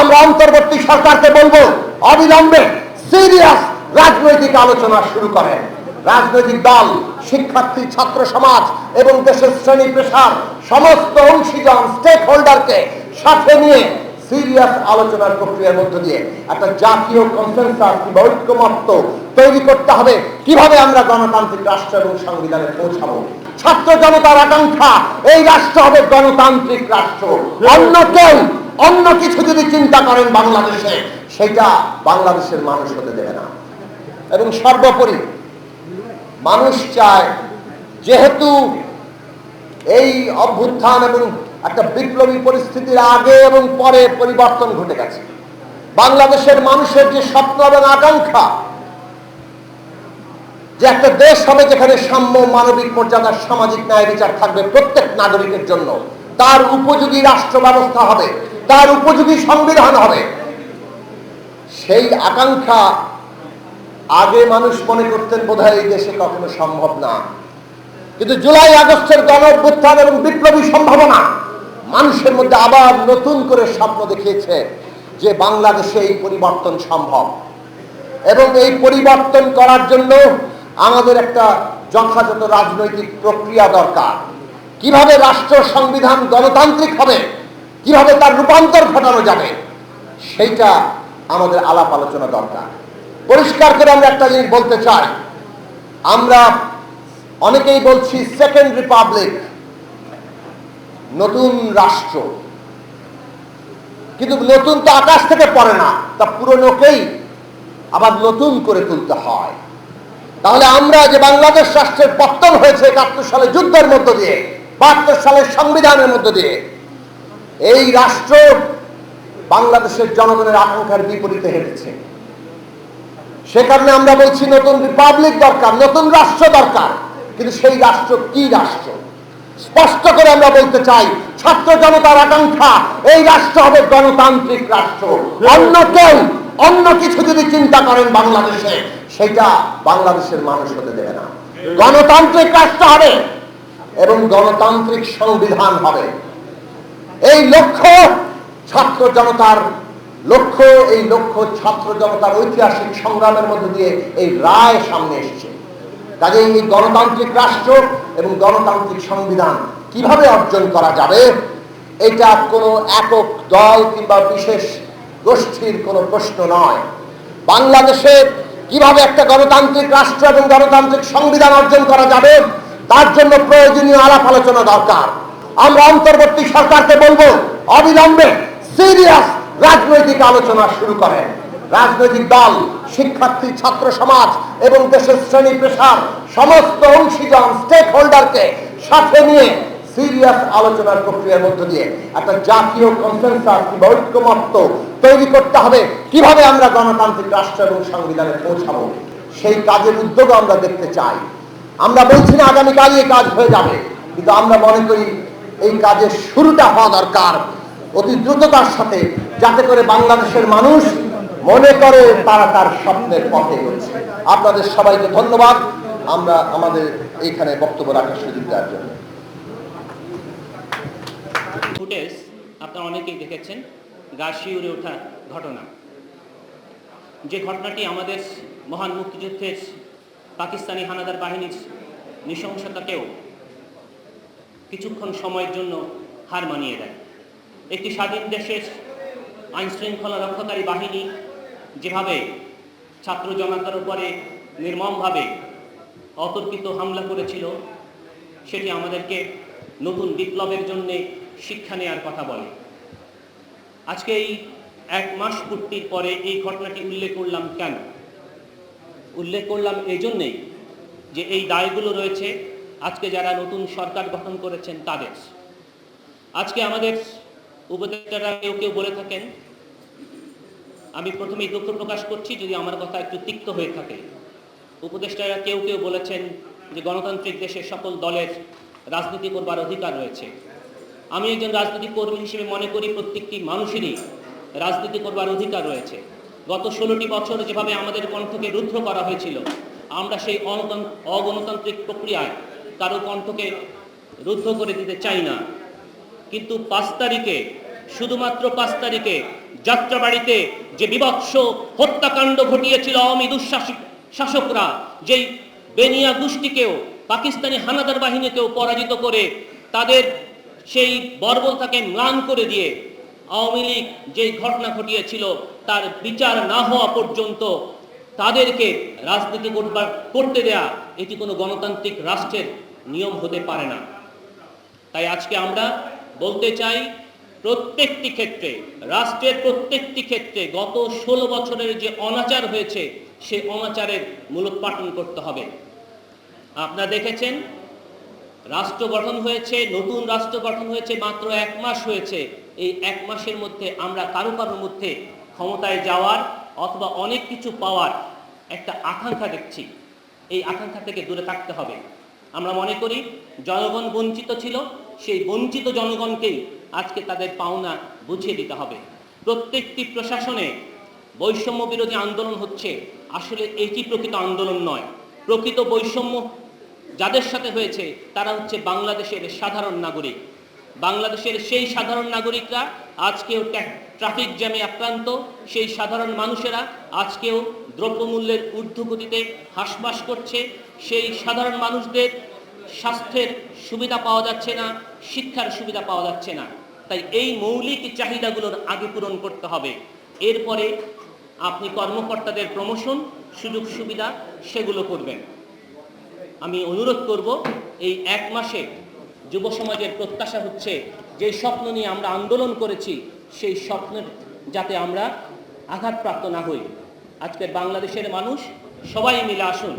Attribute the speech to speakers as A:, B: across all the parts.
A: আমরা অন্তর্বর্তী সরকারকে বলব, অবিলম্বে সিরিয়াস রাজনৈতিক আলোচনা শুরু করেন। রাজনৈতিক দল, শিক্ষার্থী, ছাত্র সমাজ এবং দেশের শ্রেণি পেশার সমস্ত অংশীজন স্টেক হোল্ডারকে সাথে নিয়ে সিরিয়াস আলোচনার প্রক্রিয়ার মধ্য দিয়ে একটা জাতীয় কনসেনসাস কিংবা ঐক্যমত্য তৈরি করতে হবে। কীভাবে আমরা গণতান্ত্রিক রাষ্ট্র এবং সংবিধানে পৌঁছাবো? ছাত্র জনতার আকাঙ্ক্ষা, এই রাষ্ট্র হবে গণতান্ত্রিক রাষ্ট্র। অন্য কেউ অন্য কিছু যদি চিন্তা করেন বাংলাদেশে, সেটা বাংলাদেশের মানুষ হতে দেবে না। এবং সর্বোপরি, মানুষ চায় যেহেতু এই অভ্যুত্থান এবং একটা বিপ্লবী পরিস্থিতির আগে এবং পরে পরিবর্তন ঘটে গেছে। বাংলাদেশের মানুষের যে স্বপ্ন এবং আকাঙ্ক্ষা, যে একটা দেশ হবে যেখানে সাম্য মানবিক মর্যাদার সামাজিক ন্যায় বিচার থাকবে প্রত্যেক নাগরিকের জন্য, তার উপযোগী রাষ্ট্র ব্যবস্থা হবে তার উপযোগী সংবিধান হবে। সেই আকাঙ্ক্ষা আগে মানুষ মনে করতেন বোধহয় এই দেশে কখনো সম্ভব না। কিন্তু জুলাই আগস্টের গণ অভ্যুত্থান এবং বিপ্লবী সম্ভাবনা মানুষের মধ্যে আবার নতুন করে স্বপ্ন দেখিয়েছে যে বাংলাদেশে এই পরিবর্তন সম্ভব। এবং এই পরিবর্তন করার জন্য আমাদের একটা যথাযথ রাজনৈতিক প্রক্রিয়া দরকার। কীভাবে রাষ্ট্র সংবিধান গণতান্ত্রিক হবে কীভাবে তার রূপান্তর ঘটানো যাবে, সেইটা আমাদের আলাপ আলোচনা দরকার। পরিষ্কার করে আমরা একটা জিনিস বলতে চাই। আমরা অনেকেই বলছি সেকেন্ড রিপাবলিক নতুন রাষ্ট্র। কিন্তু নতুন তো আকাশ থেকে পড়ে না, তা পুরনোকেই আবার নতুন করে তুলতে হয়। তাহলে আমরা যে বাংলাদেশ রাষ্ট্রের পত্তন হয়েছে একাত্তর সালে যুদ্ধের মধ্য দিয়ে, বাহাত্তর সালের সংবিধানের মধ্য দিয়ে এই রাষ্ট্র বাংলাদেশের জনগণের আকাঙ্ক্ষার বিপরীতে হেঁটেছে। সে কারণে আমরা বলছি নতুন রিপাবলিক দরকার, নতুন রাষ্ট্র দরকার। কিন্তু সেই রাষ্ট্র কি রাষ্ট্র? স্পষ্ট করে আমরা বলতে চাই, ছাত্র জনতার আকাঙ্ক্ষা, এই রাষ্ট্র হবে গণতান্ত্রিক রাষ্ট্র। অন্য কেউ অন্য কিছু যদি চিন্তা করেন বাংলাদেশে, সেটা বাংলাদেশের মানুষ হতে দেবে না। গণতান্ত্রিক রাষ্ট্র হবে এবং গণতান্ত্রিক সংবিধান হবে। এই লক্ষ্য ছাত্র জনতার লক্ষ্য, এই লক্ষ্য ছাত্র জনতার ঐতিহাসিক সংগ্রামের মধ্যে দিয়ে এই রায় সামনে এসছে। কাজেই এই গণতান্ত্রিক রাষ্ট্র এবং গণতান্ত্রিক সংবিধান কীভাবে অর্জন করা যাবে, এটা কোনো একক দল কিংবা বিশেষ গোষ্ঠীর কোনো প্রশ্ন নয়। বাংলাদেশে কীভাবে একটা গণতান্ত্রিক রাষ্ট্র এবং গণতান্ত্রিক সংবিধান অর্জন করা যাবে, তার জন্য প্রয়োজনীয় আলাপ আলোচনা দরকার। আমরা অন্তর্বর্তী সরকারকে বলব, অবিলম্বে সিরিয়াস রাজনৈতিক আলোচনা শুরু করেন। রাজনৈতিক দল, শিক্ষার্থী, ছাত্র সমাজ এবং দেশের শ্রেণি পেশার সমস্ত অংশীজন স্টেক হোল্ডারকে সাথে নিয়ে সিরিয়াস আলোচনার প্রক্রিয়ার মধ্য দিয়ে একটা জাতীয় কনসেনসাস কিংবা ঐক্যমত্য তৈরি করতে হবে। কীভাবে আমরা গণতান্ত্রিক রাষ্ট্র এবং সংবিধানে পৌঁছাবো? সেই কাজের উদ্যোগ আমরা দেখতে চাই। আমরা বলছি না আগামীকালই কাজ হয়ে যাবে। কিন্তু আমরা মনে করি এই কাজের শুরুটা হওয়া দরকার। অতি দ্রুততার সাথে যাতে করে বাংলাদেশের মানুষ মনে করে তারা তার স্বপ্নের পথে এগোচ্ছে। আপনাদের সবাইকে ধন্যবাদ। আমরা আমাদের এইখানে বক্তব্য রাখার সুযোগ দেওয়ার জন্য।
B: ফুটেজ আপনারা অনেকেই দেখেছেন গা শিউরে ওঠা ঘটনা। যে ঘটনাটি আমাদের মহান মুক্তিযুদ্ধের পাকিস্তানি হানাদার বাহিনীর নৃশংসতাকেও কিছুক্ষণ সময়ের জন্য হার মানিয়ে দেয় একটি স্বাধীন দেশের আইন শৃঙ্খলা রক্ষাকারী বাহিনী যেভাবে ছাত্র জনতার উপরে নির্মমভাবে অতর্কিত হামলা করেছিল, সেটি আমাদেরকে নতুন বিপ্লবের জন্য শিক্ষা নেওয়ার কথা বলে। আজকে এই এক মাস পূর্তির পরে এই ঘটনাটি উল্লেখ করলাম কেন? উল্লেখ করলাম এই জন্যেই যে এই দায়গুলো রয়েছে আজকে যারা নতুন সরকার গঠন করেছেন তাদের। আজকে আমাদের উপদেষ্টারা কেউ কেউ বলে থাকেন, আমি প্রথমেই দুঃখ প্রকাশ করছি যদি আমার কথা একটু তিক্ত হয়ে থাকে। উপদেষ্টারা কেউ কেউ বলেছেন যে গণতান্ত্রিক দেশের সকল দলের রাজনীতি করবার অধিকার রয়েছে। আমি একজন রাজনৈতিক কর্মী হিসেবে মনে করি প্রত্যেকটি মানুষেরই রাজনীতি করবার অধিকার রয়েছে। গত ষোলোটি বছর যেভাবে আমাদের কণ্ঠকে রুদ্ধ করা হয়েছিল, আমরা সেই অগণতান্ত্রিক প্রক্রিয়ায় কারও কণ্ঠকে রুদ্ধ করে দিতে চাই না। কিন্তু পাঁচ তারিখে, শুধুমাত্র পাঁচ তারিখে যাত্রাবাড়িতে যে বিভৎস হত্যাকাণ্ড ঘটিয়েছিল আওয়ামী দুঃশাসিক শাসকরা, যেই বেনিয়া গোষ্ঠীকেও, পাকিস্তানি হানাদার বাহিনীকেও পরাজিত করে তাদের সেই বর্বরতাকে ম্লান করে দিয়ে আওয়ামী লীগ যেই ঘটনা ঘটিয়েছিল, তার বিচার না হওয়া পর্যন্ত তাদেরকে রাজনীতি করতে দেয়া, এটি কোনো গণতান্ত্রিক রাষ্ট্রের নিয়ম হতে পারে না। তাই আজকে আমরা বলতে চাই, প্রত্যেকটি ক্ষেত্রে, রাষ্ট্রের প্রত্যেকটি ক্ষেত্রে গত ষোলো বছরের যে অনাচার হয়েছে, সে অনাচারের মূলোৎপাটন করতে হবে। আপনারা দেখেছেন, রাষ্ট্র গঠন হয়েছে, নতুন রাষ্ট্র গঠন হয়েছে, মাত্র এক মাস হয়েছে। এই এক মাসের মধ্যে আমরা কারও কারোর মধ্যে ক্ষমতায় যাওয়ার অথবা অনেক কিছু পাওয়ার একটা আকাঙ্ক্ষা দেখছি। এই আকাঙ্ক্ষা থেকে দূরে থাকতে হবে। আমরা মনে করি জনগণ বঞ্চিত ছিল, সেই বঞ্চিত জনগণকেই আজকে তাদের পাওনা বুঝিয়ে দিতে হবে। প্রত্যেকটি প্রশাসনে বৈষম্য বিরোধী আন্দোলন হচ্ছে, আসলে এটি প্রকৃত আন্দোলন নয়। প্রকৃত বৈষম্য যাদের সাথে হয়েছে, তারা হচ্ছে বাংলাদেশের সাধারণ নাগরিক। বাংলাদেশের সেই সাধারণ নাগরিকরা আজকেও ট্রাফিক জ্যামে আক্রান্ত, সেই সাধারণ মানুষেরা আজকেও দ্রব্যমূল্যের ঊর্ধ্বগতিতে হাসপাস করছে, সেই সাধারণ মানুষদের স্বাস্থ্যের সুবিধা পাওয়া যাচ্ছে না, শিক্ষার সুবিধা পাওয়া যাচ্ছে না। তাই এই মৌলিক চাহিদাগুলোর আগে পূরণ করতে হবে। এরপরে আপনি কর্মকর্তাদের প্রমোশন, সুযোগ সুবিধা, সেগুলো করবেন। আমি অনুরোধ করব, এই এক মাসে যুব সমাজের প্রত্যাশা হচ্ছে যে স্বপ্ন নিয়ে আমরা আন্দোলন করেছি, সেই স্বপ্নের যাতে আমরা আঘাতপ্রাপ্ত না হই। আজকের বাংলাদেশের মানুষ সবাই মিলে আসুন।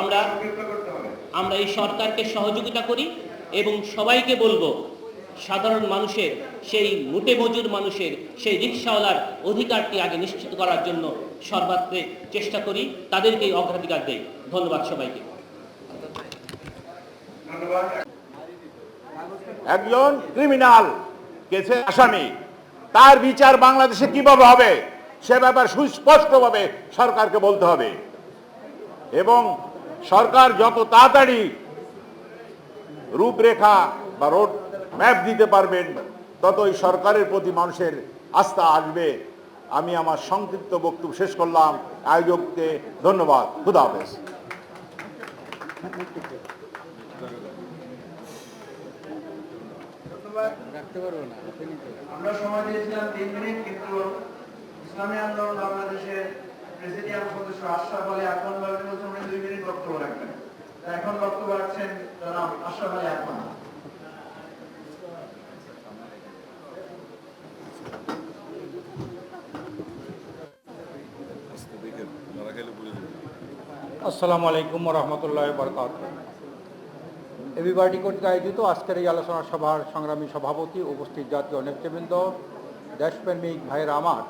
B: আমরা আমরা এই সরকারকে সহযোগিতা করি এবং সবাইকে বলব, সাধারণ মানুষের, সেই মুটে মজুর মানুষের, সেই রিক্সাওয়ালার অধিকারটি আগে নিশ্চিত করার জন্য সর্বাত্রে চেষ্টা করি, তাদেরকেই অগ্রাধিকার দেই। ধন্যবাদ সবাইকে।
C: একজন ক্রিমিনাল কেসে আসামি। তার বিচার বাংলাদেশে কীভাবে হবে? সে ব্যাপারে সুস্পষ্টভাবে সরকারকে বলতে হবে। এবং সরকার যত তাড়াতাড়ি রূপরেখা বা রোড ম্যাপ দিতে পারবেন, ততই সরকারের প্রতি মানুষের আস্থা আসবে। আমি আমার সংক্ষিপ্ত বক্তব্য শেষ করলাম। আয়োজককে ধন্যবাদ। খুদা হাফেজ।
D: আমরা সময় দিয়েছিলাম তিন মিনিট, কিন্তু ইসলামী আন্দোলন বাংলাদেশের প্রেসিডিয়াম সদস্য আশরাফ আলী আকমান বাবু বলছেন উনি দুই মিনিট বক্তব্য রাখবেন। এখন বক্তব্য রাখছেন জনাব আশরাফ আলী আকমান
E: আসসালামু আলাইকুম রহমতুল্লাহ বরকাত এবিবার্টি কর্তৃক আয়োজিত আজকের এই আলোচনা সভার সংগ্রামী সভাপতি উপস্থিত জাতীয় নেতৃবৃন্দ, দেশপ্রেমিক ভাইয়েরা আমার।